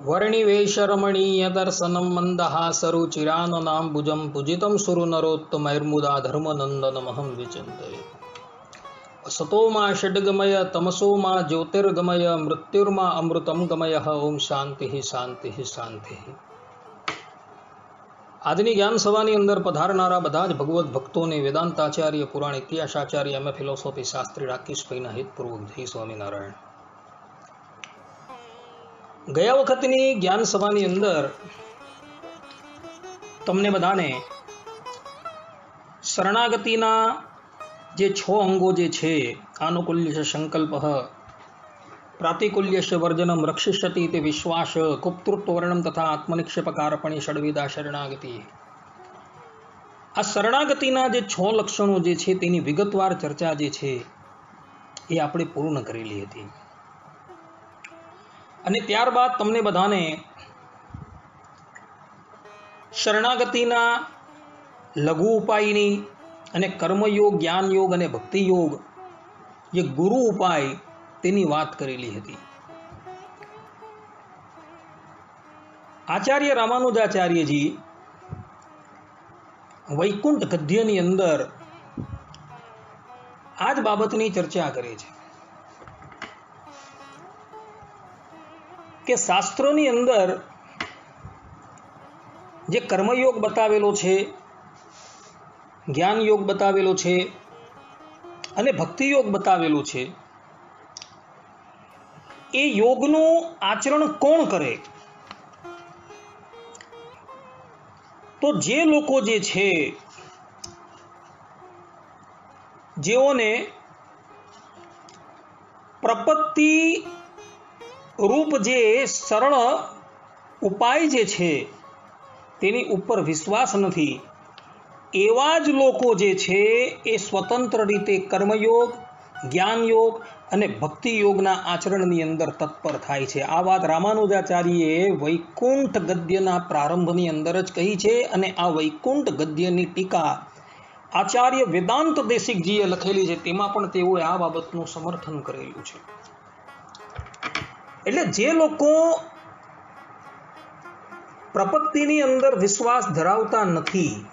વર્ણિવેશરમણીયદર્શનમ મંદહાસરુચિરાનનાંબુજમ સુરુ સુરુનરોત્તમૈર્મુદા ધર્મનંદનમહં વિચિંતયે સતોમા ષડ્ગમય તમસોમા જ્યોતિર્ગમય મૃત્યુર્મા અમૃતમ ગમય ઓમ શાંતિ શાંતિ શાંતિ આજની જ્ઞાન સભાની અંદર પધારનારા બધા જ ભગવત ભક્તોને વેદાંતાચાર્ય પુરાણ ઇતિહાસાચાર્ય અમે ફિલોસોફી શાસ્ત્રી રાકેશભાઈના હિતપૂર્વક જય સ્વામિનારાયણ ગયા વખતની જ્ઞાન સભાની અંદર તમને બધાને શરણાગતિના જે છ અંગો જે છે આનુકૂલ્ય છે સંકલ્પ પ્રાતિકૂલ્ય છે વર્જનમ રક્ષિષ્યતિ તે વિશ્વાસ ગુપ્તૃત્વ વર્ણમ તથા આત્મનિક્ષેપકારપણી ષડવિદા શરણાગતિ. આ શરણાગતિના જે છ લક્ષણો જે છે, તેની વિગતવાર ચર્ચા જે છે, એ આપણે પૂર્ણ કરેલી હતી. અને ત્યારબાદ તમને બધાને શરણાગતિના લઘુ ઉપાયની અને કર્મયોગ, જ્ઞાનયોગ અને ભક્તિયોગ જે ગુરુ ઉપાય તેની વાત કરેલી હતી. આચાર્ય રામાનુજાચાર્યજી વૈકુંઠ ગદ્યની અંદર આ જ બાબતની ચર્ચા કરે છે. કે શાસ્ત્રોની અંદર જે કર્મયોગ બતાવેલો છે જ્ઞાન યોગ બતાવેલો છે અને ભક્તિ યોગ બતાવેલો છે, એ યોગનું આચરણ કોણ કરે? તો જે લોકો જે છે, જેઓને પ્રપત્તિ રૂપ જે સરળ ઉપાય જે છે, તેની ઉપર વિશ્વાસ નથી. એવા જ લોકો જે છે, એ સ્વતંત્ર રીતે કર્મયોગ, જ્ઞાનયોગ અને ભક્તિ યોગના આચરણની અંદર તત્પર થાય છે. આ વાત રામાનુજાચાર્યએ વૈકુંઠ ગદ્યના પ્રારંભની અંદર જ કહી છે અને આ વૈકુંઠ ગદ્યની ટીકા આચાર્ય વેદાંત દેશિકજીએ લખેલી છે. તેમાં પણ તેઓએ આ બાબતનું સમર્થન કરેલું છે. એટલે જે લોકો પ્રપત્તિની અંદર વિશ્વાસ ધરાવતા નથી,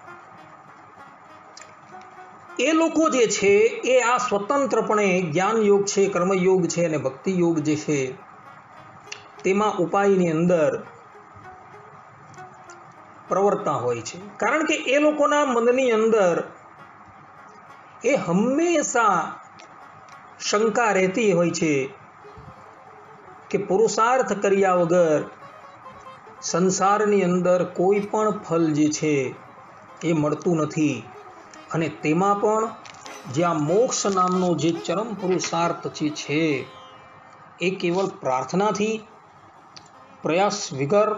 એ લોકો જે છે, એ આ સ્વતંત્રપણે જ્ઞાન યોગ છે, કર્મયોગ છે અને ભક્તિ યોગ જે છે, તેમાં ઉપાયની અંદર પ્રવર્તા હોય છે. કારણ કે એ લોકોના મનની અંદર એ હંમેશા શંકા રહેતી હોય છે કે પુરુષાર્થ કર્યા વગર સંસારની અંદર કોઈ પણ ફલ જે છે એ મળતું નથી. અને તેમાં પણ જ્યાં મોક્ષ નામનો જે ચરમ પુરુષાર્થ જે છે એ કેવળ પ્રાર્થનાથી પ્રયાસ વિગર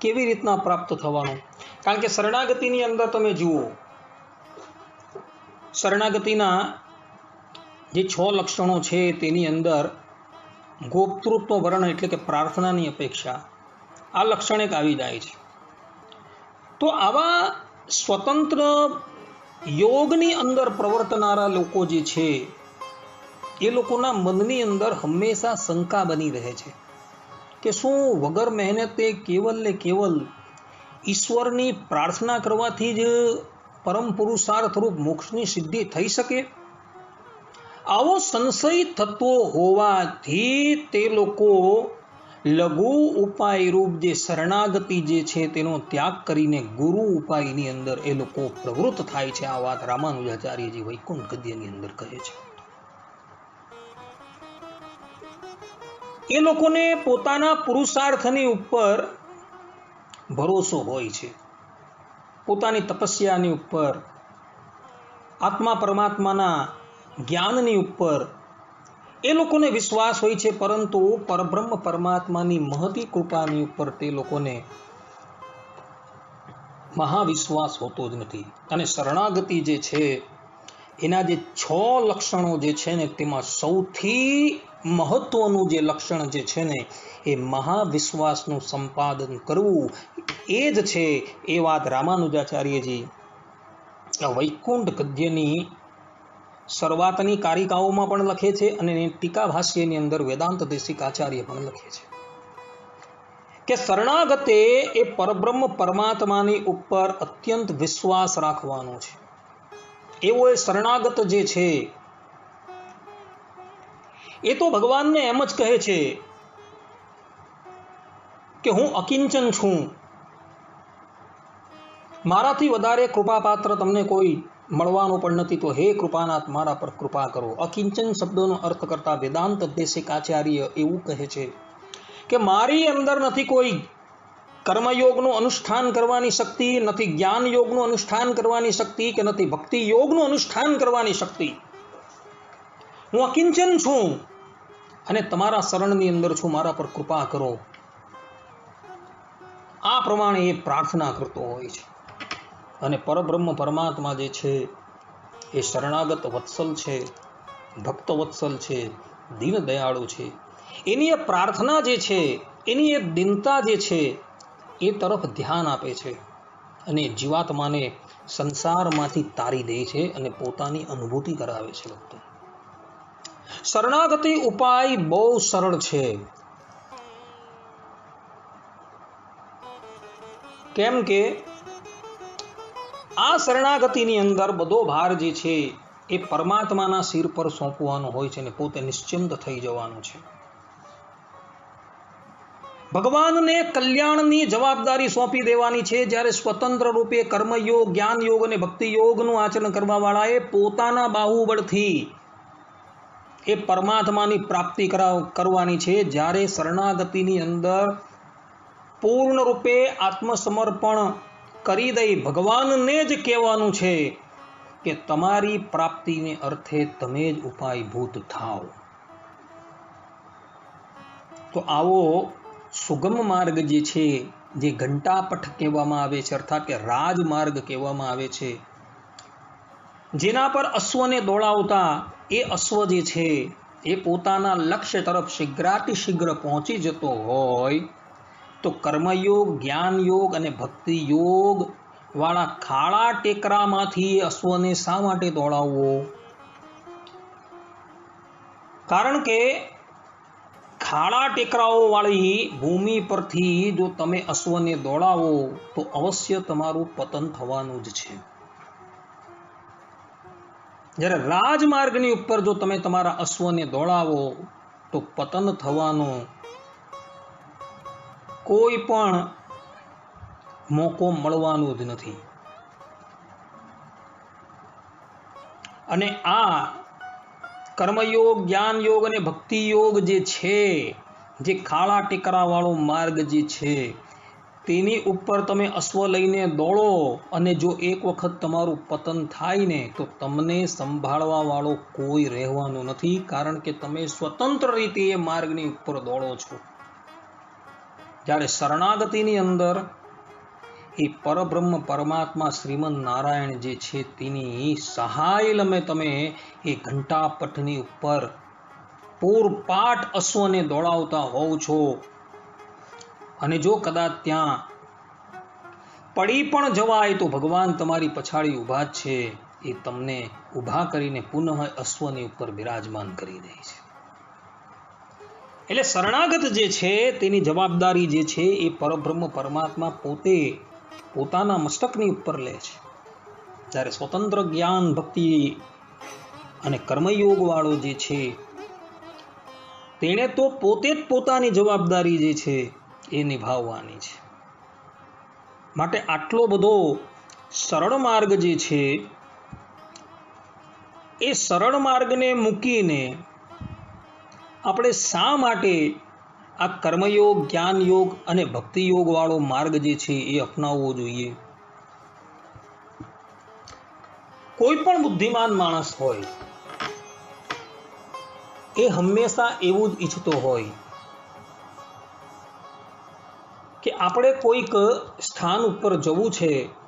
કેવી રીતના પ્રાપ્ત થવાનું? કારણ કે શરણાગતિની અંદર તમે જુઓ, શરણાગતિના જે છ લક્ષણો છે તેની અંદર ગોપતૃત્વ વર્ણ એટલે કે પ્રાર્થનાની અપેક્ષા આ લક્ષણ એક આવી જાય છે. તો આવા સ્વતંત્ર યોગની અંદર પ્રવર્તનારા લોકો જે છે, એ લોકોના મનની અંદર હંમેશા શંકા બની રહે છે કે શું વગર મહેનતે કેવલ ને કેવલ ઈશ્વરની પ્રાર્થના કરવાથી જ પરમ પુરુષાર્થ રૂપ મોક્ષની સિદ્ધિ થઈ શકે? આવો સંશય થતો હોવાથી તે લોકો લઘુ ઉપાય રૂપ જે શરણાગતિ જે છે તેનો ત્યાગ કરીને ગુરુ ઉપાયની અંદર એ લોકો પ્રવૃત્ત થાય છે. આ વાત રામાનુજાચાર્યજી વૈકુંઠ ગદ્યની અંદર કહે છે. એ લોકોને પોતાના પુરુષાર્થની ઉપર ભરોસો હોય છે. પોતાની તપસ્યાની ઉપર આત્મા પરમાત્માના જ્ઞાનની ઉપર. એ લોકોને વિશ્વાસ હોય છે, પરંતુ પરબ્રહ્મ પરમાત્માની મહતી કૃપાની ઉપર તે લોકોને મહાવિશ્વાસ હોતો જ નથી. અને શરણાગતિ જે છે, એના જે છ લક્ષણો જે છે ને, તેમાં સૌથી મહત્વનું જે લક્ષણ જે છે ને, એ મહાવિશ્વાસનું સંપાદન કરવું. એ જ છે, એ વાત રામાનુજાચાર્યજી વૈકુંઠ ગદ્યની શરૂઆતની કારિકાઓમાં પણ લખે છે અને ટીકા ભાષ્યની અંદર વેદાંત દેશિક આચાર્ય પણ લખે છે. કે શરણાગતે એ પરબ્રહ્મ પરમાત્માની ઉપર અત્યંત વિશ્વાસ રાખવાનો છે. એવો એ શરણાગત જે છે, એ તો ભગવાનને એમ જ કહે છે કે હું અકિંચન છું. મારાથી વધારે કૃપાપાત્ર તમને કોઈ મળવાનું પણ નથી તો હે કૃપાનાથ, મારા પર કૃપા કરો. અકિંચન શબ્દોનો અર્થ કરતા વેદાંત દેશિક આચાર્ય એવું કહે છે કે મારી અંદર નથી કોઈ કર્મયોગનું અનુષ્ઠાન કરવાની શક્તિ, નથી જ્ઞાન યોગનું અનુષ્ઠાન કરવાની શક્તિ કે નથી ભક્તિ યોગનું અનુષ્ઠાન કરવાની શક્તિ. હું અકિંચન છું અને તમારા શરણની અંદર છું, મારા પર કૃપા કરો. આ પ્રમાણે એ પ્રાર્થના કરતો હોય છે. અને પરબ્રહ્મ પરમાત્મા જે છે, એ શરણાગત વત્સલ છે, ભક્ત વત્સલ છે દીન દયાળુ છે. એની એ પ્રાર્થના જે છે, એની એ દિનતા જે છે, એ તરફ ધ્યાન આપે છે અને જીવાત્માને સંસારમાંથી તારી દે છે અને પોતાની અનુભૂતિ કરાવે છે ભક્તો. શરણાગતિ ઉપાય બહુ સરળ છે. કેમ કે આ શરણાગતિની અંદર બધો ભાર જે છે એ પરમાત્માના શિર પર સોંપવાનો હોય છે અને પોતે નિશ્ચિંત થઈ જવાનું છે. ભગવાનને કલ્યાણની જવાબદારી સોંપી દેવાની છે. જ્યારે સ્વતંત્ર રૂપે કર્મયોગ જ્ઞાન યોગ અને ભક્તિ યોગનું આચરણ કરવા વાળાએ પોતાના બાહુબળથી એ પરમાત્માની પ્રાપ્તિ કરાવ, કરવાની છે. જ્યારે શરણાગતિની અંદર પૂર્ણ રૂપે આત્મસમર્પણ કરી દઈ, ભગવાનને જ કહેવાનું છે કે તમારી પ્રાપ્તિને અર્થે તમે જ ઉપાયભૂત થાઓ. તો આવો સુગમ માર્ગ જે છે, જે ઘંટાપઠ કહેવામાં આવે છે, અર્થાત કે રાજમાર્ગ કહેવામાં આવે છે, જેના પર અશ્વને દોડાવતા એ અશ્વ જે છે, એ પોતાના લક્ષ્ય તરફ શીઘ્રાતિશીઘ્ર પહોંચી જતો હોય તો કર્મયોગ જ્ઞાન યોગ અને ભક્તિ યોગ વાળા ખાડા ટેકરામાંથી અશ્વને શા માટે દોડાવવો? કારણ કે ખાડા ટેકરાઓ વાળી ભૂમિ પરથી જો તમે અશ્વને દોડાવો, તો અવશ્ય તમારું પતન થવાનું જ છે. જ્યારે રાજમાર્ગની ઉપર જો તમે તમારા અશ્વને દોડાવો, તો પતન થવાનો કોઈ પણ મોકો મળવાનો જ નથી. અને આ કર્મયોગ જ્ઞાન યોગ અને ભક્તિ યોગ જે છે, જે ખાડા ટેકરાવાળો માર્ગ જે છે, તેની ઉપર તમે અશ્વ લઈને દોડો અને જો એક વખત તમારું પતન થાય ને, તો તમને સંભાળવા વાળો કોઈ રહેવાનો નથી, કારણ કે તમે સ્વતંત્ર રીતે એ માર્ગની ઉપર દોડો છો. જ્યારે શરણાગતિની અંદર એ પરબ્રહ્મ પરમાત્મા શ્રીમદ નારાયણ જે છે તેની સહાય લમે તમે એ ઘંટાપટની ઉપર પૂરપાટ અશ્વને દોડાવતા હોવ છો. અને જો કદાચ ત્યાં પડી પણ જવાય તો ભગવાન તમારી પછાડી ઊભા જ છે. એ તમને ઊભા કરીને પુનઃ અશ્વની ઉપર બિરાજમાન કરી દે છે. એટલે શરણાગત જે છે, તેની જવાબદારી જે છે, એ પરબ્રહ્મ પરમાત્મા પોતે પોતાના મસ્તકની ઉપર લે છે. જ્યારે સ્વતંત્ર જ્ઞાન, ભક્તિ અને કર્મયોગવાળો જે છે, તેણે તો પોતે જ પોતાની જવાબદારી જે છે, એ નિભાવવાની છે. માટે આટલો બધો સરળ માર્ગ જે છે, એ સરળ માર્ગને મૂકીને આપણે શા માટે આ કર્મયોગ જ્ઞાન યોગ અને ભક્તિ યોગ વાળો માર્ગ જે છે એ અપનાવવો જોઈએ? કોઈ પણ બુદ્ધિમાન માણસ હોય, એ હંમેશા એવું જ ઈચ્છતો હોય કે આપણે કોઈક સ્થાન ઉપર જવું છે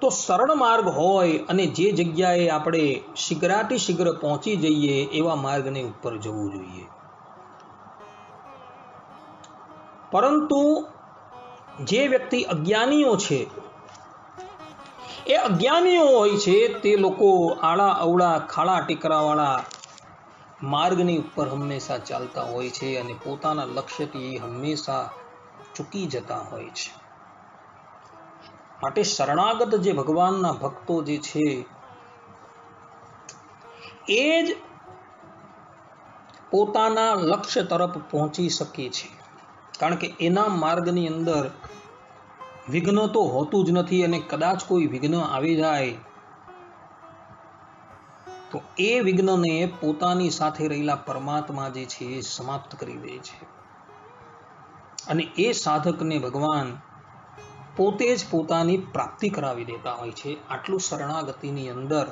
તો સરળ માર્ગ હોય અને જે જગ્યાએ આપણે શીઘ્રાથી શીઘ્ર પહોંચી જઈએ એવા માર્ગને ઉપર જવું જોઈએ. પરંતુ જે વ્યક્તિ અજ્ઞાનીઓ છે, એ અજ્ઞાનીઓ હોય છે, તે લોકો આડા અવળા, ખાડા ટેકરાવાળા માર્ગની ઉપર હંમેશા ચાલતા હોય છે અને પોતાના લક્ષ્યથી હંમેશા ચૂકી જતા હોય છે. માટે શરણાગત જે ભગવાનના ભક્તો જે છે, એ જ પોતાના લક્ષ્ય તરફ પહોંચી શકે છે. કારણ કે એના માર્ગની અંદર વિઘ્ન તો હોતું જ નથી અને કદાચ કોઈ વિઘ્ન આવી જાય, તો એ વિઘ્નને પોતાની સાથે રહેલા પરમાત્મા જે છે એ સમાપ્ત કરી દે છે. અને એ સાધકને ભગવાન પોતે જ પોતાની પ્રાપ્તિ કરાવી દેતા હોય છે. આટલું શરણાગતિની અંદર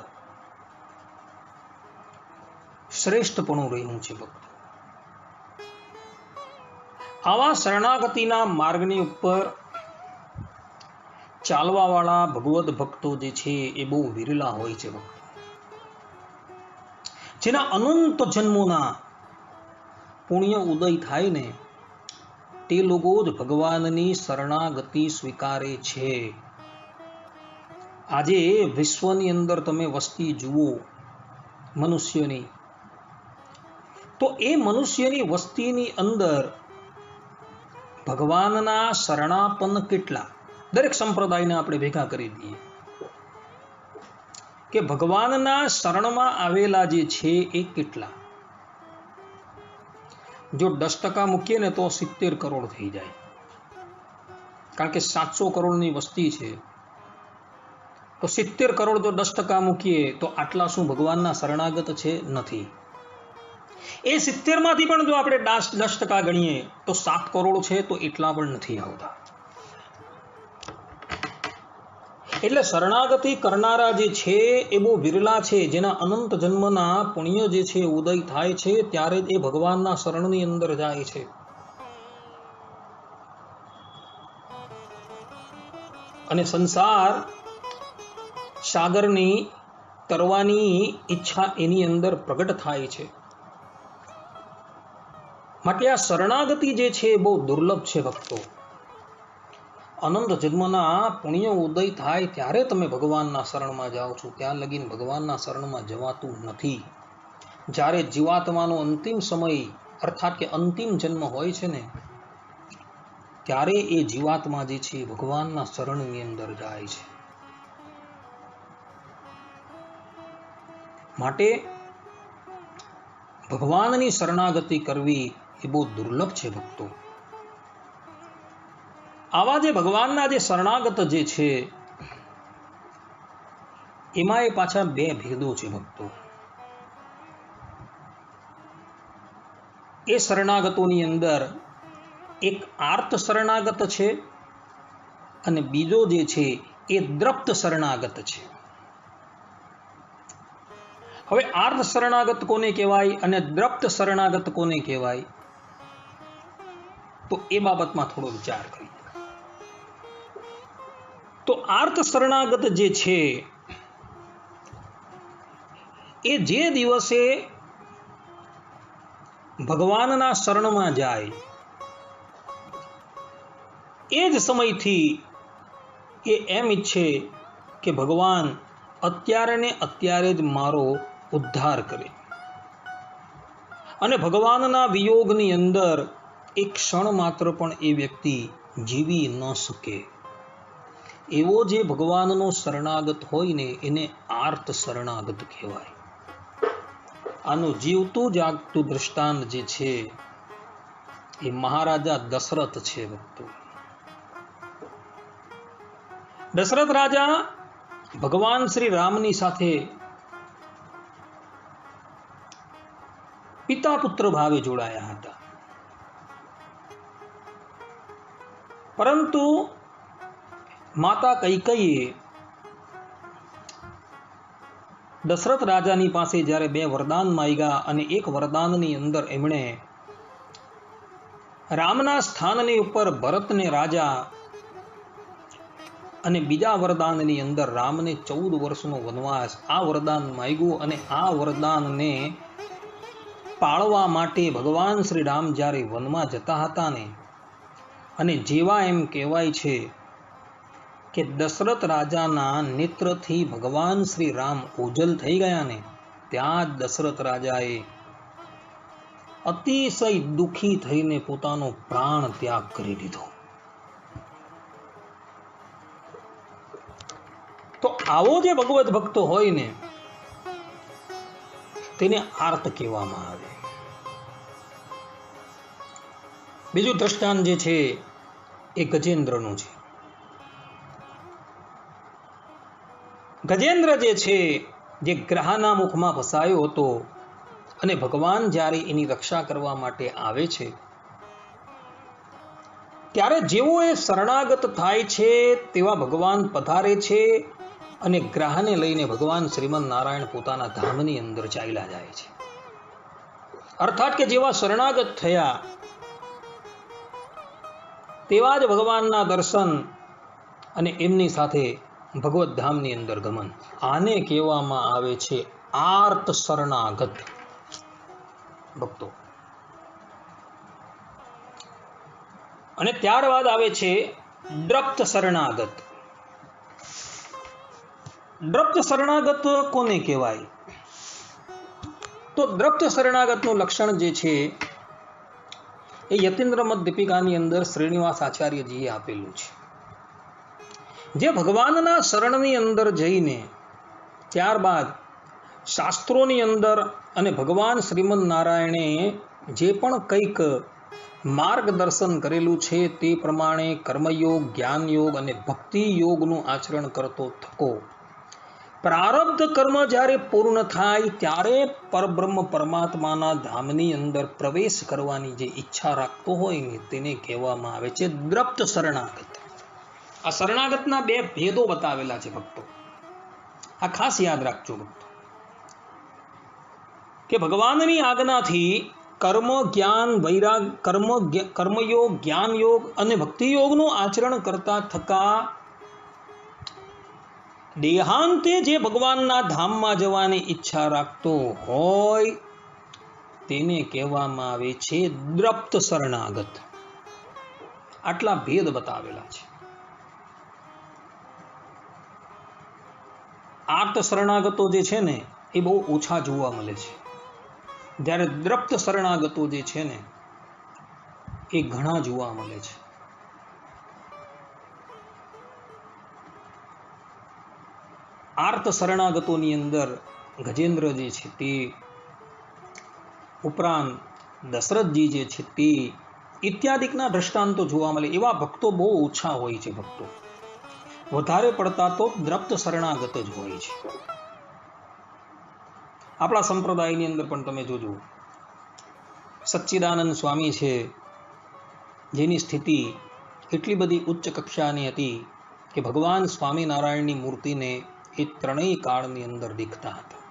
શ્રેષ્ઠપણું રહ્યું છે ભક્તો. આવા શરણાગતિના માર્ગની ઉપર ચાલવાવાળા ભગવદ્ ભક્તો જે છે એ બહુ વિરલા હોય છે ભક્તો. જેના અનંત જન્મોના પુણ્ય ઉદય થાય ને તે લોકો જ ભગવાનની શરણાગતિ સ્વીકારે છે. આજે વિશ્વની અંદર તમે વસ્તી જુઓ મનુષ્યની. તો એ મનુષ્યની વસ્તીની અંદર ભગવાનના શરણાપન કેટલા? દરેક સંપ્રદાયને આપણે ભેગા કરી દઈએ. કે ભગવાનના શરણમાં આવેલા જે છે એ કેટલા? જો દસ ટકા મૂકીએ ને તો સિત્તેર કરોડ થઈ જાય. કારણ કે સાતસો કરોડની વસ્તી છે. તો સિત્તેર કરોડ જો દસ ટકા મૂકીએ તો આટલા શું ભગવાનના શરણાગત છે? નથી. એ સિત્તેરમાંથી પણ જો આપણે દસ ટકા ગણીએ તો સાત કરોડ છે તો એટલા પણ નથી આવતા. એટલે શરણાગતિ કરનારા જે છે એ બહુ વિરલા છે. જેના અનંત જન્મના પુણ્ય જે છે ઉદય થાય છે, ત્યારે એ ભગવાનના શરણની અંદર જાય છે. અને સંસાર સાગરની તરવાની ઈચ્છા એની અંદર પ્રગટ થાય છે. માટે આ શરણાગતિ જે છે બહુ દુર્લભ છે ભક્તો. અનંત જન્મના પુણ્ય ઉદય થાય ત્યારે તમે ભગવાનના શરણમાં જાઓ છો. ત્યાં લગીન ભગવાનના શરણમાં જવાતું નથી. જ્યારે જીવાત્માનો અંતિમ સમય, અર્થાત કે અંતિમ જન્મ હોય છે ને, ત્યારે એ જીવાત્મા જે છે ભગવાનના શરણની અંદર જાય છે. માટે ભગવાનની શરણાગતિ કરવી એ બહુ દુર્લભ છે ભક્તો. આવા જે ભગવાનના જે શરણાગત જે છે, એમાં એ પાછા બે ભેદો છે ભક્તો. એ શરણાગતોની અંદર એક આર્ત શરણાગત છે અને બીજો જે છે એ દ્રપ્ત શરણાગત છે. હવે આર્ત શરણાગત કોને કહેવાય અને દ્રપ્ત શરણાગત કોને કહેવાય? તો એ બાબતમાં થોડો વિચાર કરીએ. તો આર્ત શરણાગત જે છે, એ જે દિવસે ભગવાનના શરણમાં જાય, એ જ સમયથી એ એમ ઈચ્છે કે ભગવાન અત્યારે ને અત્યારે જ મારો ઉદ્ધાર કરે. અને ભગવાનના વિયોગની અંદર એક ક્ષણ માત્ર પણ એ વ્યક્તિ જીવી ન શકે. એવો જે ભગવાનનો શરણાગત હોય ને એને આર્ત શરણાગત કહેવાય. આનું જીવતું જાગતું દ્રષ્ટાંત જે છે, એ મહારાજા દશરથ છે ભક્તો. દશરથ રાજા ભગવાન શ્રી રામની સાથે પિતા પુત્ર ભાવે જોડાયા હતા. પરંતુ માતા કૈકઈએ દશરથ રાજાની પાસે જ્યારે બે વરદાન માંગ્યા અને એક વરદાનની અંદર એમણે રામના સ્થાનની ઉપર ભરતને રાજા અને બીજા વરદાનની અંદર રામને ચૌદ વર્ષનો વનવાસ આ વરદાન માગ્યું અને આ વરદાનને પાળવા માટે ભગવાન શ્રી રામ જ્યારે વનમાં જતા હતા ને, અને જેવા એમ કહેવાય છે કે દશરથ રાજાના નેત્રથી ભગવાન શ્રી રામ ઓજલ થઈ ગયા ને, ત્યાં જ દશરથ રાજાએ અતિશય દુઃખી થઈને પોતાનો પ્રાણ ત્યાગ કરી દીધો. તો આવો જે ભગવત ભક્તો હોય ને, તેને આર્ત કહેવામાં આવે. બીજું દ્રષ્ટાંત જે છે એ ગજેન્દ્રનું છે. ગજેન્દ્ર જે છે, જે ગ્રહાના મુખમાં ફસાયો હતો અને ભગવાન જ્યારે એની રક્ષા કરવા માટે આવે છે, ત્યારે જેવો એ શરણાગત થાય છે તેવા ભગવાન પધારે છે અને ગ્રહને લઈને ભગવાન શ્રીમદ નારાયણ પોતાના ધામની અંદર ચાલ્યા જાય છે. અર્થાત કે જેવા શરણાગત થયા, તેવા જ ભગવાનના દર્શન અને એમની સાથે ભગવત ધામની અંદર ગમન. આને કહેવામાં આવે છે આર્ત શરણાગત. ભક્તો. અને ત્યારબાદ આવે છે દ્રપ્ત શરણાગત. દ્રપ્ત શરણાગત કોને કહેવાય? તો દ્રપ્ત શરણાગતનું લક્ષણ જે છે, એ યતિન્દ્રમત દીપિકાની અંદર શ્રીનિવાસ આચાર્યજીએ આપેલું છે. જે ભગવાનના શરણની અંદર જઈને ત્યારબાદ શાસ્ત્રોની અંદર અને ભગવાન શ્રીમદ નારાયણે જે પણ કંઈક માર્ગદર્શન કરેલું છે તે પ્રમાણે કર્મયોગ, જ્ઞાનયોગ અને ભક્તિ યોગનું આચરણ કરતો થકો. પ્રારબ્ધ કર્મ જ્યારે પૂર્ણ થાય ત્યારે પરબ્રહ્મ પરમાત્માના ધામની અંદર પ્રવેશ કરવાની જે ઈચ્છા રાખતો હોય ને તેને કહેવામાં આવે છે દ્રપ્ત શરણાગત. આ શરણાગતના બે ભેદો બતાવેલા છે ભક્તો. આ ખાસ યાદ રાખજો ભક્તો. કે ભગવાનની આજ્ઞાથી કર્મ, જ્ઞાન, વૈરાગ, કર્મ કર્મયોગ જ્ઞાન યોગ અને ભક્તિયોગનું આચરણ કરતા થકા દેહાંતે જે ભગવાનના ધામમાં જવાની ઈચ્છા રાખતો હોય, તેને કહેવામાં આવે છે દ્રપ્ત શરણાગત. આટલા ભેદ બતાવેલા છે. આર્ત શરણાગતો જે છે ને, એ બહુ ઓછા જોવા મળે છે. જ્યારે દ્રપ્ત શરણાગતો જે છે ને, એ ઘણા જોવા મળે છે. આર્ત શરણાગતોની અંદર ગજેન્દ્ર જે છે તે, ઉપરાંત દશરથજી જે છે તે, ઇત્યાદિકના દ્રષ્ટાંતો જોવા મળે, એવા ભક્તો બહુ ઓછા હોય છે ભક્તો. વધારે પડતા તો દ્રપ્ત શરણાગત જ હોય છે. આપણા સંપ્રદાયની અંદર પણ તમે જોજો. સચ્ચિદાનંદ સ્વામી છે, જેની સ્થિતિ એટલી બધી ઉચ્ચ કક્ષાની હતી કે ભગવાન સ્વામિનારાયણની મૂર્તિને એ ત્રણેય કાળની અંદર દીખતા હતા.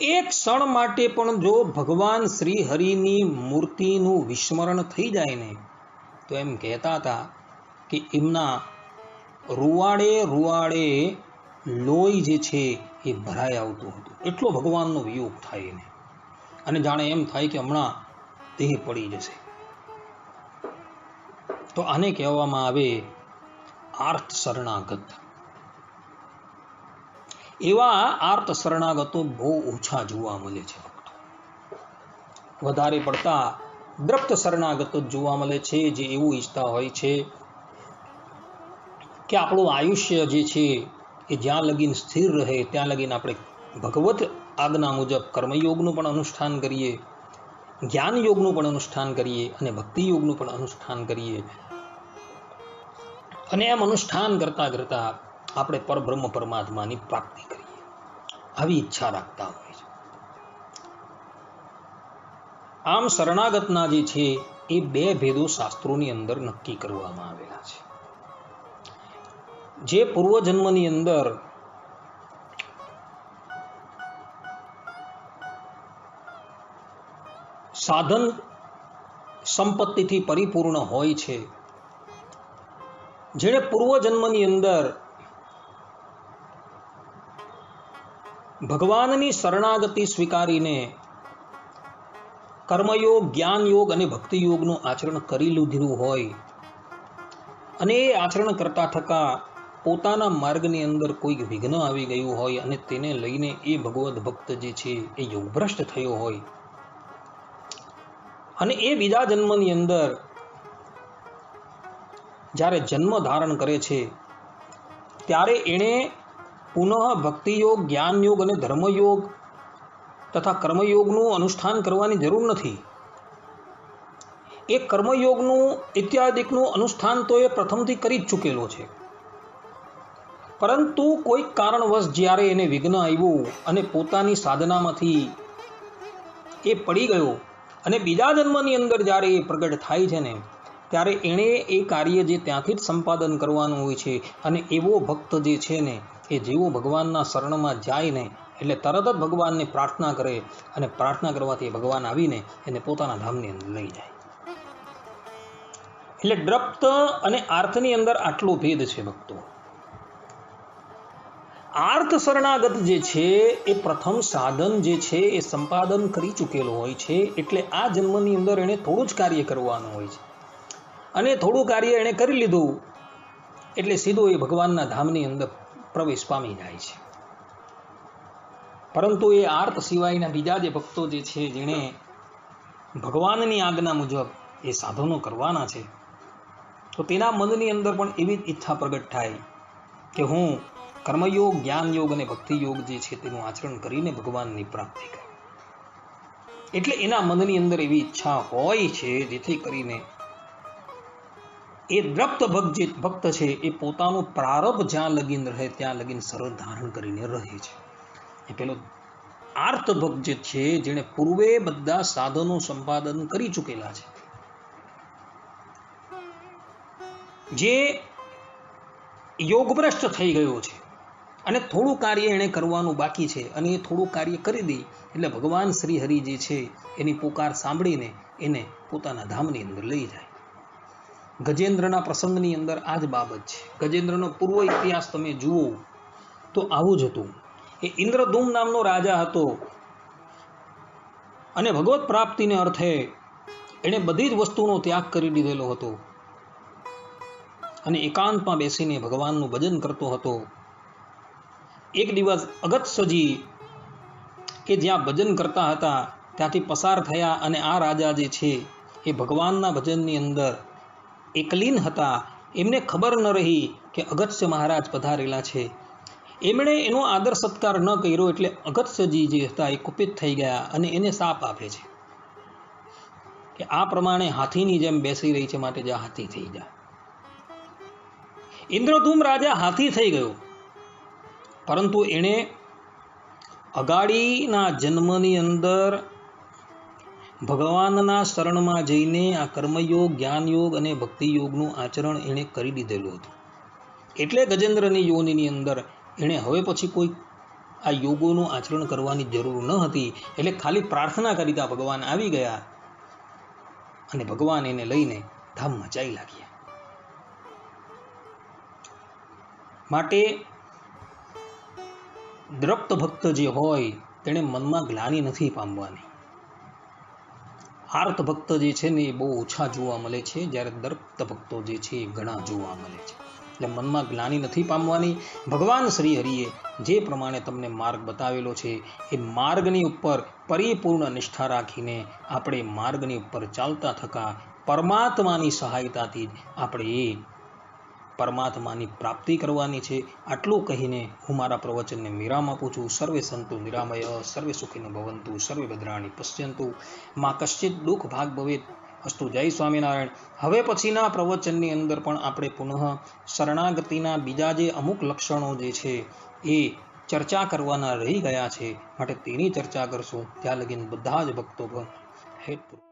એક ક્ષણ માટે પણ જો ભગવાન શ્રી હરિની મૂર્તિનું વિસ્મરણ થઈ જાય ને, તો એમ કહેતા હતા કે એમના રૂવાડે રૂવાડે લોહી જે છે એ ભરાઈ આવતું હતું. એટલો ભગવાનનો વિયોગ થાય એને. અને જાણે એમ થાય કે હમણાં દેહ પડી જશે. તો આને કહેવામાં આવે આર્થ શરણાગત. એવા આર્ત શરણાગતો બહુ ઓછા જોવા મળે છે ભક્તો. વધારે પડતા દ્રપ્ત શરણાગતો જોવા મળે છે, જે એવું ઈચ્છતા હોય છે કે આપણું આયુષ્ય જે છે એ જ્યાં લગીન સ્થિર રહે, ત્યાં લગીન આપણે ભગવત આજ્ઞા મુજબ કર્મયોગનું પણ અનુષ્ઠાન કરીએ જ્ઞાન યોગનું પણ અનુષ્ઠાન કરીએ અને ભક્તિ યોગનું પણ અનુષ્ઠાન કરીએ. અને એમ અનુષ્ઠાન કરતા કરતા આપણે પરબ્રહ્મ પરમાત્માની પ્રાપ્તિ કરીએ. આવી ઈચ્છા રાખતા હોય છે. આમ શરણાગતના જે છે એ બે ભેદો શાસ્ત્રોની અંદર નક્કી કરવામાં આવેલા છે. જે પૂર્વજન્મની અંદર સાધન સંપત્તિથી પરિપૂર્ણ હોય છે. જેણે પૂર્વજન્મની અંદર ભગવાનની શરણાગતિ સ્વીકારીને કર્મયોગ જ્ઞાન યોગ અને ભક્તિયોગનું આચરણ કરી લીધેલું હોય અને એ આચરણ કરતા થકા પોતાના માર્ગની અંદર કોઈક વિઘ્ન આવી ગયું હોય અને તેને લઈને એ ભગવત ભક્ત જે છે એ યોગભ્રષ્ટ થયો હોય. અને એ બીજા જન્મની અંદર જ્યારે જન્મ ધારણ કરે છે, ત્યારે એણે પુનઃ ભક્તિયોગ, જ્ઞાનયોગ અને ધર્મયોગ તથા કર્મયોગનું અનુષ્ઠાન કરવાની જરૂર નથી. એ કર્મયોગનું, ઇત્યાદિકનું અનુષ્ઠાન તો એ પ્રથમથી કરી જ ચૂકેલો છે. પરંતુ કોઈક કારણવશ જ્યારે એને વિઘ્ન આવ્યું અને પોતાની સાધનામાંથી એ પડી ગયો અને બીજા જન્મની અંદર જ્યારે એ પ્રગટ થાય છે ને, ત્યારે એણે એ કાર્ય જે ત્યાંથી જ સંપાદન કરવાનું હોય છે અને એવો ભક્ત જે છે ને, એ જેવો ભગવાનના શરણમાં જાય ને, એટલે તરત જ ભગવાનને પ્રાર્થના કરે અને પ્રાર્થના કરવાથી ભગવાન આવીને એને પોતાના ધામની અંદર લઈ જાય. એટલે દ્રપ્ત અને આર્થની અંદર આટલો ભેદ છે ભક્તો. આર્થ શરણાગત જે છે, એ પ્રથમ સાધન જે છે, એ સંપાદન કરી ચૂકેલો હોય છે. એટલે આ જન્મની અંદર એણે થોડું જ કાર્ય કરવાનું હોય છે. અને થોડું કાર્ય એણે કરી લીધું, એટલે સીધો એ ભગવાનના ધામની અંદર પ્રવેશ પામી જાય છે. પરંતુ એ આર્ત સિવાયના બીજા જે ભક્તો જે છે, જેણે ભગવાનની આજ્ઞા મુજબ એ સાધનો કરવાના છે, તો તેના મનની અંદર પણ એવી જ ઈચ્છા પ્રગટ થાય કે હું કર્મયોગ, જ્ઞાનયોગ અને ભક્તિયોગ જે છે તેનું આચરણ કરીને ભગવાનની પ્રાપ્તિ કરે. એટલે એના મનની અંદર એવી ઈચ્છા હોય છે, જેથી કરીને એ દ્રપ્ત ભક્ત જે ભક્ત છે, એ પોતાનું પ્રારબ્ધ જ્યાં લગીન રહે, ત્યાં લગીન સરળ ધારણ કરીને રહે છે. એ પેલો આર્ત ભક્ત જે છે, જેણે પૂર્વે બધા સાધનો સંપાદન કરી ચૂકેલા છે. જે યોગભ્રષ્ટ થઈ ગયો છે. અને થોડું કાર્ય એણે કરવાનું બાકી છે અને એ થોડું કાર્ય કરી દે એટલે ભગવાન શ્રી હરિ જે છે એની પુકાર સાંભળીને એને પોતાના ધામની અંદર લઈ જાય. ગજેન્દ્રના પ્રસંગની અંદર આ જ બાબત છે. ગજેન્દ્રનો પૂર્વ ઇતિહાસ તમે જુઓ તો આવું જ હતું. એ ઇન્દ્રધૂમ નામનો રાજા હતો અને ભગવત પ્રાપ્તિને અર્થે એણે બધી જ વસ્તુનો ત્યાગ કરી દીધેલો હતો. અને એકાંતમાં બેસીને ભગવાનનું ભજન કરતો હતો. એક દિવસ અગત્યજી કે જ્યાં ભજન કરતા હતા, ત્યાંથી પસાર થયા અને આ રાજા જે છે, એ ભગવાનના ભજનની અંદર એકલીન હતા. એમને ખબર ન રહી કે અગત્ય મહારાજ પધારેલા છે. એમણે એનો આદર સત્કાર ન કર્યો એટલે અગત્યજી જે હતા, એ કુપિત થઈ ગયા અને એને સાપ આપે છે. કે આ પ્રમાણે હાથીની જેમ બેસી રહી છે, માટે જા હાથી થઈ જા. ઇન્દ્રધૂમ રાજા હાથી થઈ ગયો. પરંતુ એણે અગાડીના જન્મની અંદર ભગવાનના શરણમાં જઈને આ કર્મયોગ, જ્ઞાનયોગ અને ભક્તિયોગનું આચરણ એણે કરી દીધેલું હતું. એટલે ગજેન્દ્રની યોનિની અંદર એણે હવે પછી કોઈ આ યોગોનું આચરણ કરવાની જરૂર ન હતી. એટલે ખાલી પ્રાર્થના કરીતા ભગવાન આવી ગયા અને ભગવાન એને લઈને ધામમાં જઈ લાગ્યા માટે દ્રપ્ત ભક્ત જે હોય, તેણે મનમાં ગ્લાની નથી પામવાની. આર્ત ભક્ત જે છે ને, એ બહુ ઓછા જોવા મળે છે. જ્યારે દ્રપ્ત ભક્તો જે છે, એ ઘણા જોવા મળે છે. એટલે મનમાં ગ્લાની નથી પામવાની. ભગવાન શ્રી હરિએ જે પ્રમાણે તમને માર્ગ બતાવેલો છે, એ માર્ગની ઉપર પરિપૂર્ણ નિષ્ઠા રાખીને આપણે માર્ગની ઉપર ચાલતા થકા પરમાત્માની સહાયતાથી જ આપણે એ પરમાત્માની પ્રાપ્તિ કરવાની છે. આટલું કહીને હું મારા પ્રવચનને વિરામ આપું છું. સર્વે સંતુ નિરામય, સર્વે સુખીનું ભવંતુ, સર્વે ભદ્રાણી પશ્યંતુ. માં કશ્ચિત દુઃખ ભાગ ભવેત અસ્તુ જય સ્વામિનારાયણ. હવે પછીના પ્રવચનની અંદર પણ આપણે પુનઃ શરણાગતિના બીજા જે અમુક લક્ષણો જે છે એ ચર્ચા કરવાના રહી ગયા છે. માટે તેની ચર્ચા કરશું. ત્યાં લગીન બધા જ ભક્તો હેતુ